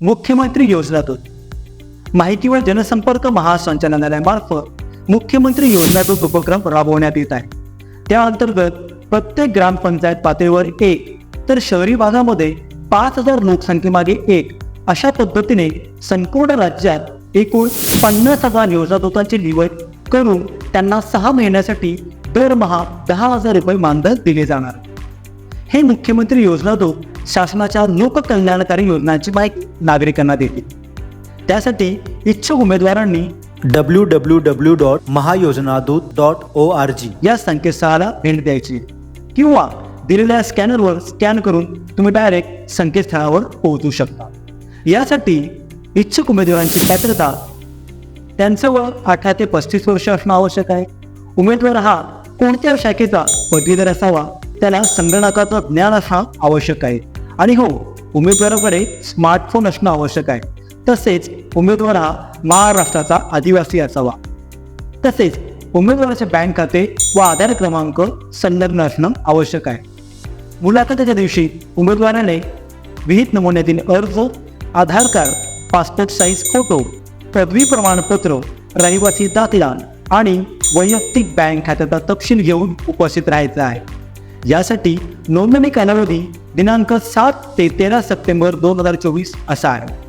मुख्यमंत्री योजनातूत माहिती व जनसंपर्क महासंचालनालयामार्फत मुख्यमंत्री योजनातूत उपक्रम राबवण्यात येत आहे. त्या अंतर्गत प्रत्येक ग्रामपंचायत पातळीवर एक तर शहरी भागामध्ये पाच हजार लोकसंख्येमागे एक अशा पद्धतीने संपूर्ण राज्यात एकूण पन्नास हजार योजनादूतांची निवड करून त्यांना सहा महिन्यासाठी दरमहा दहा हजार रुपये मानधन दिले जाणार. हे मुख्यमंत्री योजनादूत शासनाच्या लोककल्याणकारी योजनांची माहिती नागरिकांना देतील. त्यासाठी इच्छुक उमेदवारांनी W W W dot Mahayojanadoot dot O R G या संकेतस्थळाला भेट द्यायची. किंवा दिलेल्या स्कॅनरवर स्कॅन करून तुम्ही डायरेक्ट संकेतस्थळावर पोहोचू शकता. यासाठी इच्छुक उमेदवारांची पात्रता त्यांचं वय अठरा ते पस्तीस वर्ष असणं आवश्यक आहे. उमेदवार हा कोणत्या शाखेचा पदवीधर असावा त्याला संगणकाचं ज्ञान असणं आवश्यक आहे. आणि हो उमेदवाराकडे स्मार्टफोन असणं आवश्यक आहे. तसेच उमेदवार हा महाराष्ट्राचा आदिवासी असावा. तसेच उमेदवाराचे बँक खाते व आधार क्रमांक संलग्न असणं आवश्यक आहे. मुलाखतीच्या दिवशी उमेदवाराने विहित नमुन्यातील अर्ज Aadhaar card passport size photo पदवी प्रमाणपत्र रहिवासी दाखला आणि वैयक्तिक बँक खात्याचा तपशील घेऊन उपस्थित राहायचं आहे. यासाठी नोंदणी कालावधी दिनांक सात ते तेरा सप्टेंबर दोन हजार चोवीस असा आहे.